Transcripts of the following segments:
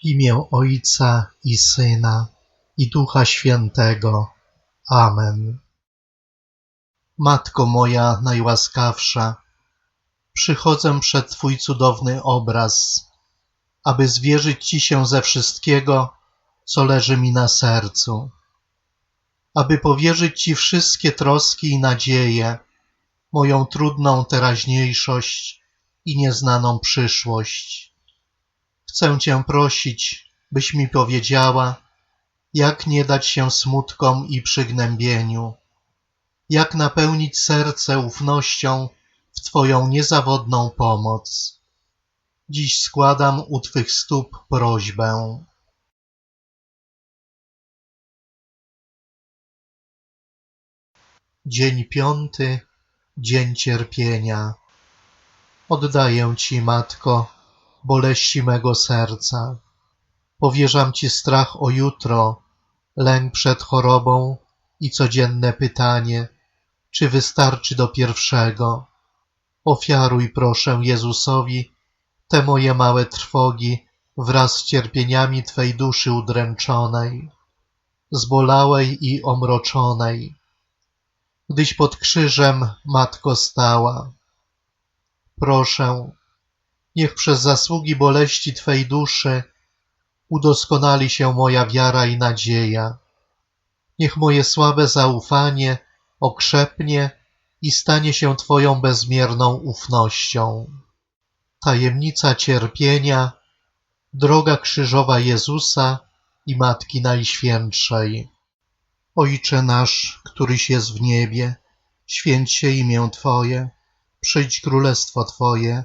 W imię Ojca i Syna i Ducha Świętego. Amen. Matko moja najłaskawsza, przychodzę przed Twój cudowny obraz, aby zwierzyć Ci się ze wszystkiego, co leży mi na sercu, aby powierzyć Ci wszystkie troski i nadzieje, moją trudną teraźniejszość i nieznaną przyszłość. Chcę Cię prosić, byś mi powiedziała, jak nie dać się smutkom i przygnębieniu, jak napełnić serce ufnością w Twoją niezawodną pomoc. Dziś składam u Twych stóp prośbę. Dzień piąty, dzień cierpienia. Oddaję Ci, Matko, boleści mego serca. Powierzam Ci strach o jutro, lęk przed chorobą i codzienne pytanie, czy wystarczy do pierwszego. Ofiaruj proszę Jezusowi te moje małe trwogi wraz z cierpieniami Twej duszy udręczonej, zbolałej i omroczonej. Gdyś pod krzyżem, Matko, stała. Proszę, niech przez zasługi boleści Twej duszy udoskonali się moja wiara i nadzieja. Niech moje słabe zaufanie okrzepnie i stanie się Twoją bezmierną ufnością. Tajemnica cierpienia, droga krzyżowa Jezusa i Matki Najświętszej. Ojcze nasz, któryś jest w niebie, święć się imię Twoje, przyjdź królestwo Twoje,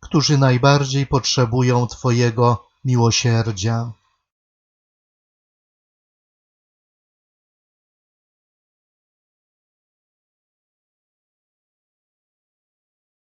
którzy najbardziej potrzebują Twojego miłosierdzia.